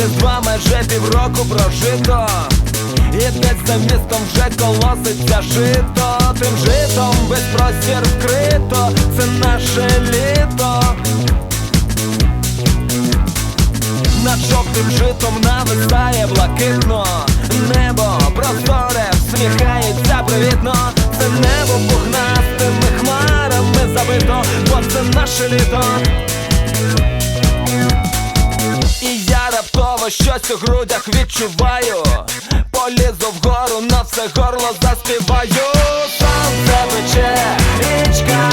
різдва майже півроку прожито. І десь за містом вже колоситься жито. Тим житом весь простір вкрито. Це наше літо. Над жовтим житом нависає блакитно. Небо просторе, всміхається привітно. Це небо пухнастими хмарами забито, бо це наше літо щось у грудях відчуваю. Полізу вгору, на все горло заспіваю. Сонце пече, річка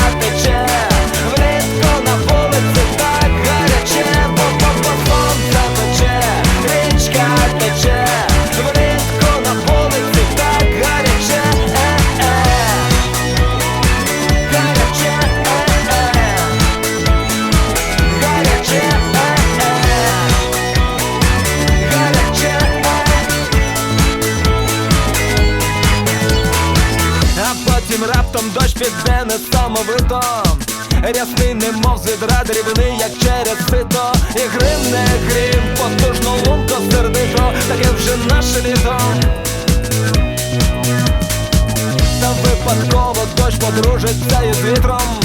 потім раптом дощ піде несамовито Рясний, немов з відра дрібний, як через сито. І грим не грім, потужно лунко сердито. Таке вже наше літо. Та випадково дощ подружиться із вітром.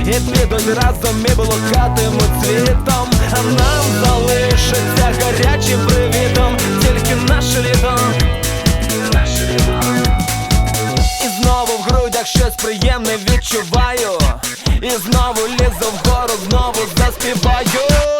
І підуть разом і блукатимуть світом. А нам грудях щось приємне відчуваю. І знову лізу вгору, знову заспіваю